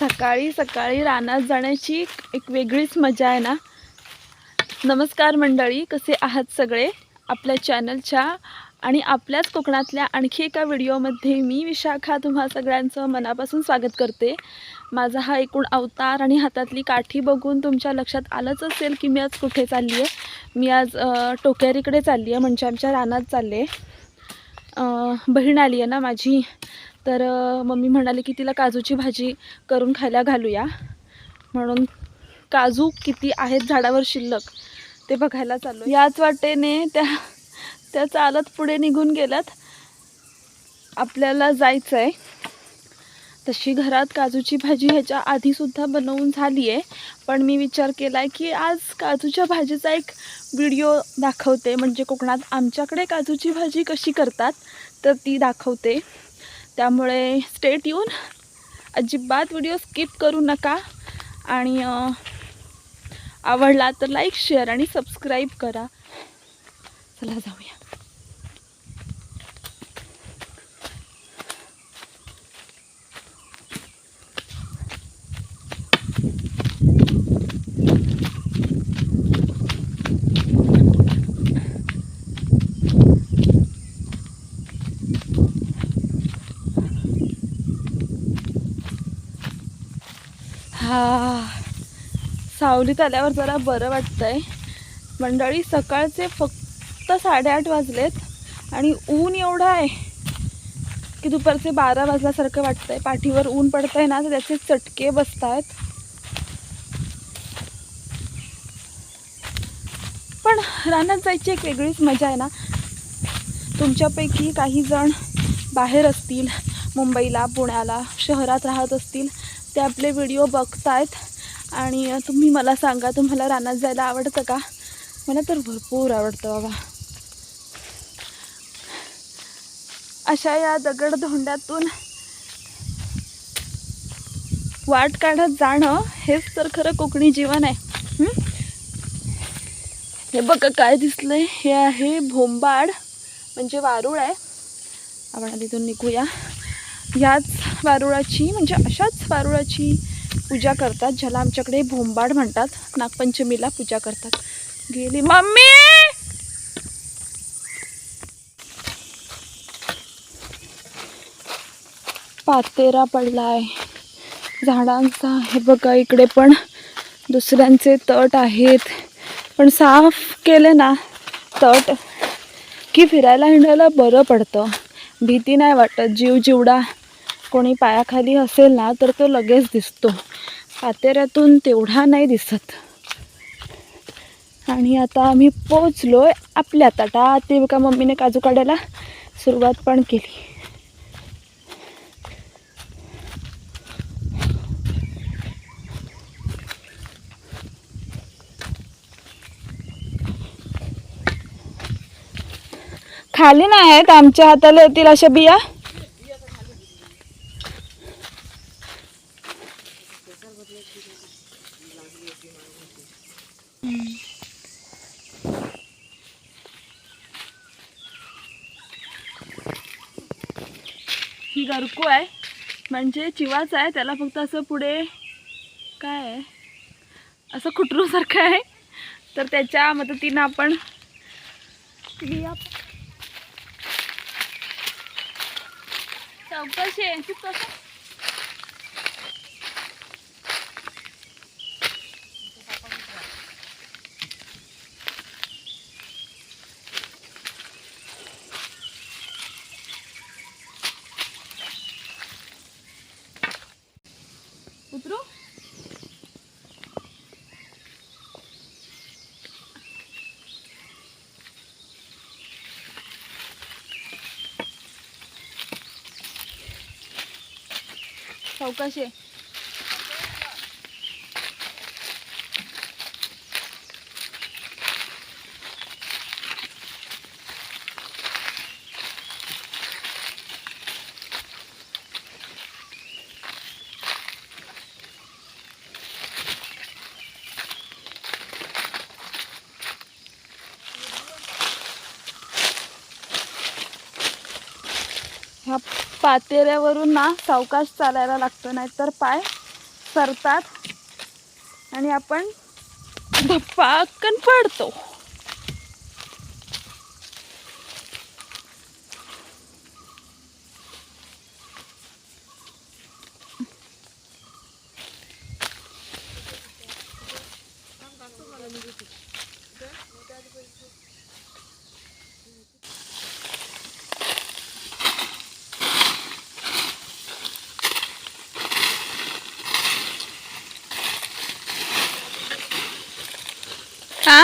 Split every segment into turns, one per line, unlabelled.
सकाळी सकाळी रानात जाण्याची एक वेगळीच मजा आहे ना? नमस्कार मंडळी कसे आहात सगळे? आपल्या चॅनलच्या आणि आपल्याच कोकणातल्या आणखी एका व्हिडिओमध्ये मी विशाखा तुम्हा सगळ्यांचं मनापासून स्वागत करते. माझा हा एकूण अवतार आणि हातातली काठी बघून तुमच्या लक्षात आलंच असेल की मी आज कुठे चालली आहे? मी आज टोक्यारीकडे चालली आहे म्हणजे आमच्या रानात चालले बहीण आली आहे ना माझी. तर मम्मी म्हणाली की तिला काजूची भाजी करून खायला घालूया. म्हणून काजू किती आहेत झाडावर शिल्लक ते बघायला चाललो याच वाटेने त्या त्या चालत पुढे निघून गेल्यात. आपल्याला जायचं आहे तशी घरात काजूची भाजी ह्याच्या आधीसुद्धा बनवून झाली आहे पण मी विचार केला आहे की आज काजूच्या भाजीचा एक व्हिडिओ दाखवते. म्हणजे कोकणात आमच्याकडे काजूची भाजी कशी करतात तर ती दाखवते. त्यामुळे स्टेट येऊन अजिबात व्हिडिओ स्किप करू नका. आणि आवडला तर लाईक शेअर आणि सबस्क्राईब करा. चला जाऊया. हा. सावलीत आल्यावर जरा बरं वाटतंय. मंडळी सकाळचे फक्त साडेआठ वाजलेत आणि ऊन एवढं आहे की दुपारचे बारा वाजल्यासारखं वाटतंय. पाठीवर ऊन पडतंय ना तर त्याचे चटके बसत आहेत पण रानात जायची एक वेगळीच मजा आहे ना. तुमच्यापैकी काही जण बाहेर असतील मुंबईला पुण्याला शहरात राहत असतील ते आपले व्हिडिओ बघतायत. आणि तुम्ही मला सांगा तुम्हाला रानात जायला आवडतं का? मला तर भरपूर आवडतं बाबा. अशा या दगडधोंड्यातून वाट काढत जाणं हेच तर खरं कोकणी जीवन आहे. हे बघा काय दिसलंय. हे आहे भोंबाड म्हणजे वारुळ आहे. आपण तिथून निघूया. याच वारुळाची म्हणजे अशाच वारुळाची पूजा करतात ज्याला आमच्याकडे भोंबाड म्हणतात नागपंचमीला पूजा करतात. गेली. मम्मी! पातेरा पडलाय. झाडांचा हे बघा इकडे पण दुसऱ्यांचे तट आहेत. पण साफ केले ना तट की फिरायला हिंडायला बरं पडतं. भीती नाही वाटत जीव जिवडा कोणी पायाखाली असेल ना तर तो लगेच दिसतो. पातेऱ्यातून तेवढा नाही दिसत. आणि आता आम्ही पोचलोय आपल्या ताटात. ते का मम्मीने काजू काढायला सुरुवात पण केली. खाली नाही आहेत आमच्या हाताला येतील अशा बिया. ही आहे. म्हणजे चिवाच आहे त्याला फक्त असं पुढे काय आहे? असं खुटरूसारखं आहे. तर त्याच्या मदतीनं आपण चौकशी आहे ती कसं उतरू चौकशी पातेऱ्यावरून ना सावकाश चालायला लागतं नाहीतर पाय सरतात. आणि आपण धप्पाकन पडतो हा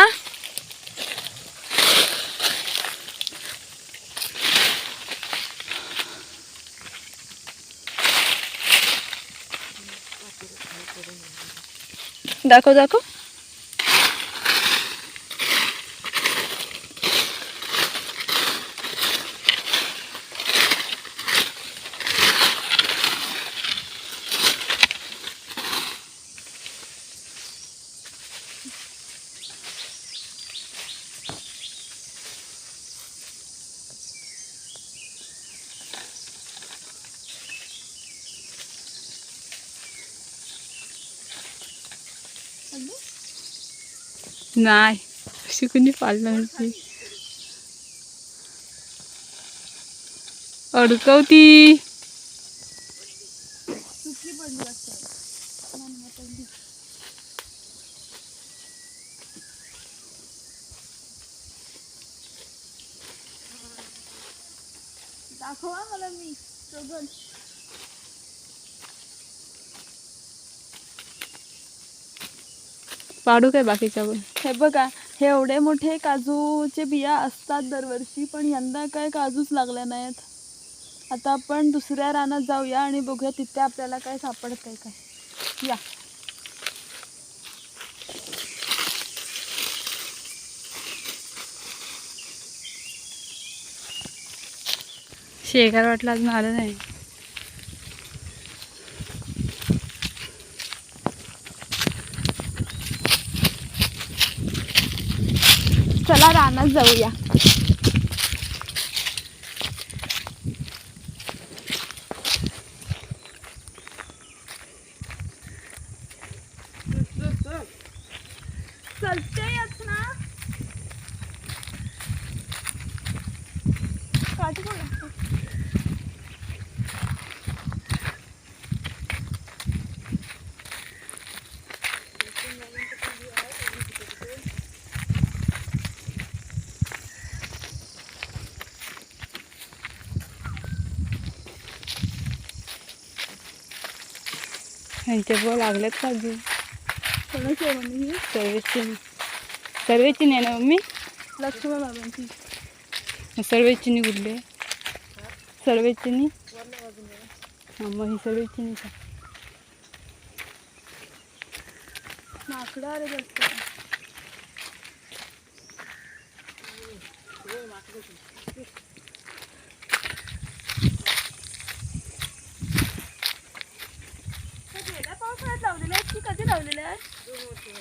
दाखव दाखव
नाही. शिकून पाडलं पाळलं अडकवती.
पडली असते दाखवा मला मी.
पाडू काय बाकीच्या पण?
हे बघा हे एवढे मोठे काजूचे बिया असतात दरवर्षी पण यंदा काय काजूच लागल्या नाहीत. आता आपण दुसऱ्या रानात जाऊया आणि बघूया तिथे आपल्याला काय सापडत आहे काय. या.
शेकार वाटलं अजून आलं नाही.
चला रानात जाऊया. चलतेयच ना काठी कोण लागतं?
ह्यांच्या बुवा लागल्यात काजू
कोणाची आहे मम्मी?
सर्वेची सर्वेची नाही ना मम्मी?
लक्ष्मण बाबांची.
सर्वेची कुठले सर्वेची हां मग ही सर्वेची का?
माकडं अरे बसते की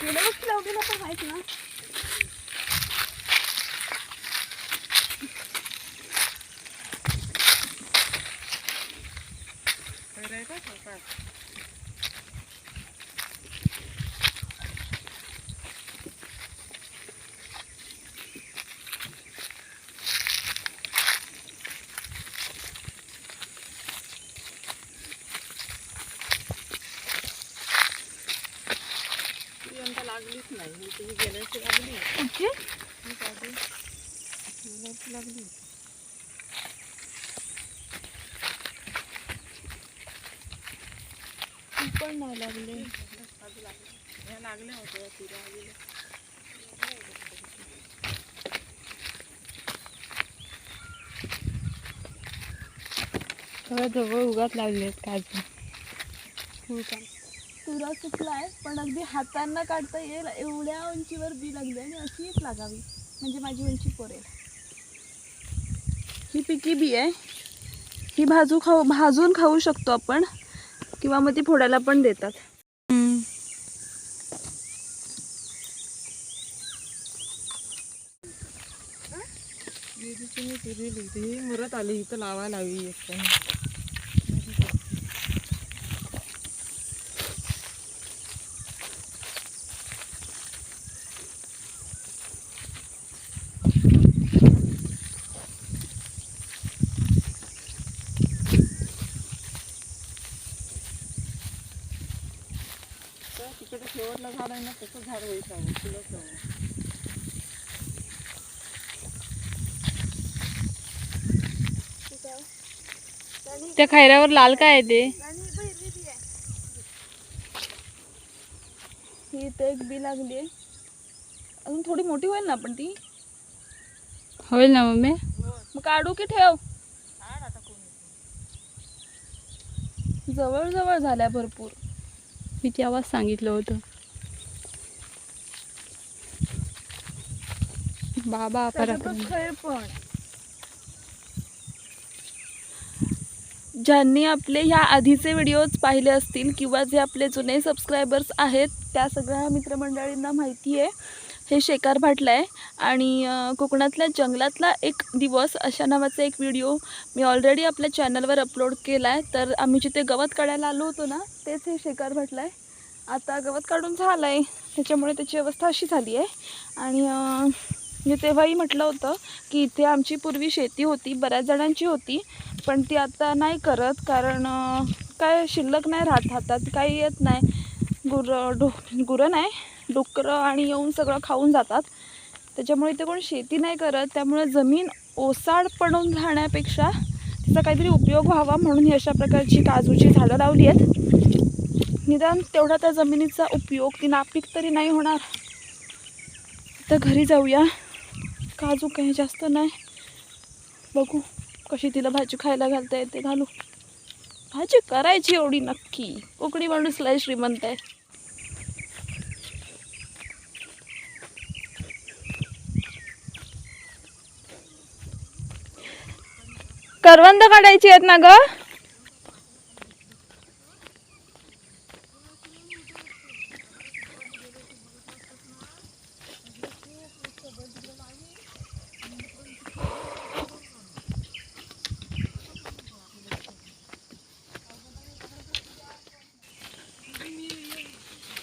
कधी लावलेले आहेत मग गेल्या वर्षी लावलेलं पण माहीत ना कुठची? ती पण नाही लागले.
थोडं जवळ उगाच लागले आहेत काजू
हो का पण अगदी हातांना काढता येईल एवढ्या उंचीवर बी लागली आणि अशीच लागावी म्हणजे माझी उंची पुरेल ही पिकी बी आहे. ही भाजू खाऊ भाजून खाऊ शकतो आपण किंवा मग ती फोडायला पण देतात.
मुरत आली इथं लावायला हवी एक शेवटला झाड आहे ना तसं झाड
त्या खैऱ्यावर लाल काय आहे ते?
ही इथे एक बी लागली आहे. अजून थोडी मोठी होईल ना पण ती?
होईल ना मम्मी.
मग काढू की ठेव. जवळ जवळ झाल्या भरपूर.
मी तेव्हाच सांगितलं होतं. बाबा
पण. ज्यांनी आपले ह्या आधीचे व्हिडिओज पाहिले असतील किंवा जे आपले जुने सबस्क्रायबर्स आहेत त्या सगळ्या मित्रमंडळींना माहिती आहे. हे शेकार भाटला आहे आणि कोकणातल्या जंगलातला एक दिवस अशा नावाचा एक व्हिडिओ मी ऑलरेडी आपल्या चॅनलवर अपलोड केला आहे तर आम्ही जिथे गवत काढायला आलो होतो ना तेच हे शेकार भाटला आहे आता गवत काढून झालं आहे त्याच्यामुळे त्याची अवस्था अशी झाली आहे आणि मी तेव्हाही म्हटलं होतं की इथे आमची पूर्वी शेती होती बऱ्याच जणांची होती पण ती आता नाही करत कारण काय शिल्लक नाही राहत हातात काही येत नाही. गुरं डो गुरं नाही डुकरं आणि येऊन सगळं खाऊन जातात. त्याच्यामुळे इथे कोण शेती नाही करत त्यामुळे जमीन ओसाड पडून राहण्यापेक्षा तिचा काहीतरी उपयोग व्हावा म्हणून ही अशा प्रकारची काजूची झाडं लावली आहेत. निदान तेवढा त्या जमिनीचा उपयोग ती नापीक तरी नाही होणार. तर घरी जाऊया. काजू काही जास्त नाही. बघू कशी तिला भाजी खायला घालता येते घालू. भाजी करायची एवढी नक्की. कोकणी माणूस लय श्रीमंत आहे. करवंद काढायची आहेत ना ग?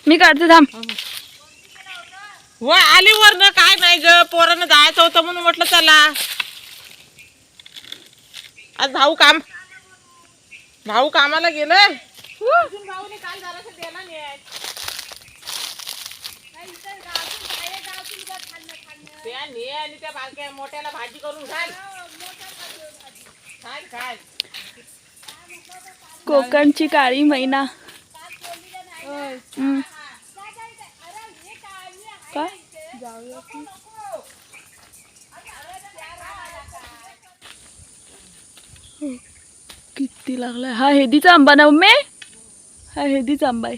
मी काढते थांब.
व आली वरनं काय नाही ग पोरानं जायचं होतं म्हणून म्हटलं चला. आज भाऊ काम भाऊ कामाला गेलं त्या ने आणि त्या बारक्या मोठ्याला भाजी करून घाल. खाल खाल
कोकणची काळी मैना. काय? किती लागलाय? हा हेदीचा आंबा ना उम्मे? हा हेदीचा आंबा आहे.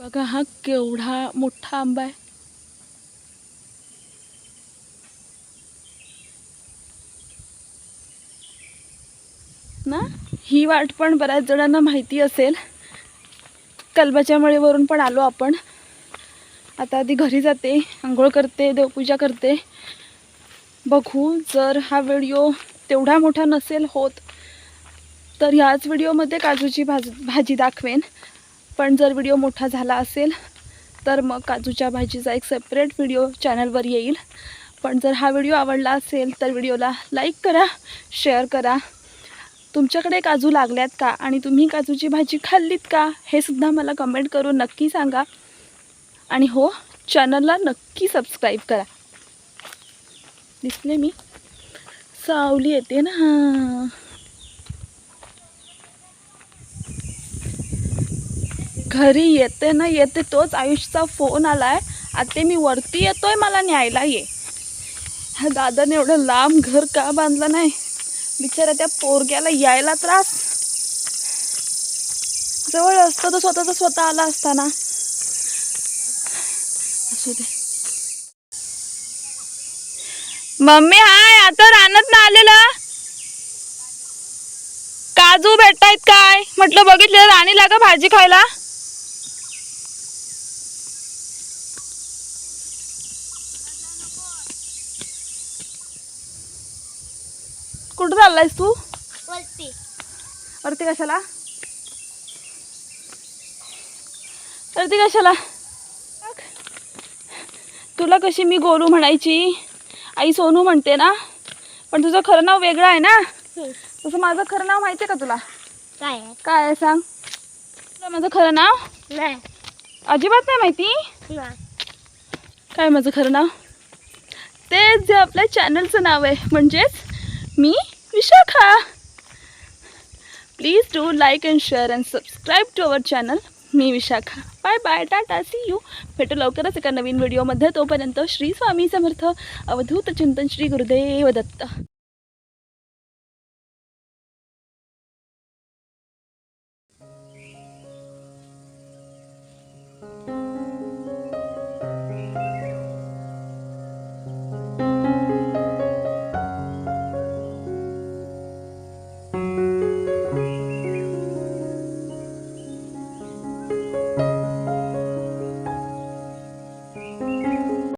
बघा हा केवढा मोठा आंबा आहे ना ही वाट पण बऱ्याच जणांना माहिती असेल. कलबाच्या मळीवरून पण आलो आपण. आता आधी घरी जाते आंघोळ करते देवपूजा करते. बघू जर हा व्हिडिओ तेवढा मोठा नसेल होत तर ह्याच व्हिडिओमध्ये काजूची भाज भाजी दाखवेन. पण जर व्हिडिओ मोठा झाला असेल तर मग काजूच्या भाजीचा एक सेपरेट व्हिडिओ चॅनलवर येईल. पण जर हा व्हिडिओ आवडला असेल तर व्हिडिओला लाईक करा शेअर करा. तुमच्याकडे काजू लागल्यात का? आणि तुम्ही काजूची भाजी खाल्लीत का? हे सुद्धा मला कमेंट करून नक्की सांगा. आणि हो चॅनलला नक्की सबस्क्राईब करा. दिसले मी? सावली येते ना. घरी येते ना येते तोच आयुषचा फोन आलाय. आता मी वरती येतोय मला न्यायला ये. ह्या दादाने एवढं लांब घर का बांधलं नाही? बिचारा त्या पोरग्याला यायला त्रास. जवळ असतं तर स्वतःचा स्वतः आला असता ना असू दे. मम्मी हाय आता रानात ना आलेलं. काजू भेटतायत काय? म्हटलं बघितलं राणीला का भाजी खायला कुठं चाललायस तू?
वरती.
वरती कशाला? वरती कशाला. तुला कशी मी गोलू म्हणायची? आई सोनू म्हणते ना? पण तुझं खरं नाव वेगळं आहे ना? तसं माझं खरं नाव माहिती आहे का तुला?
काय
काय आहे सांग? तुला माझं खरं नाव?
नाही.
अजिबात नाही माहिती? काय माझं खरं नाव? ते जे आपल्या चॅनलचं नाव आहे. म्हणजेच मी Vishakha please do like and share and subscribe to our channel me Vishakha. Bye bye Tata see you भेटू लवकरच एका नवीन व्हिडिओमध्ये तोपर्यंत श्री स्वामी समर्थ. अवधूत चिंतन श्री गुरुदेव दत्त.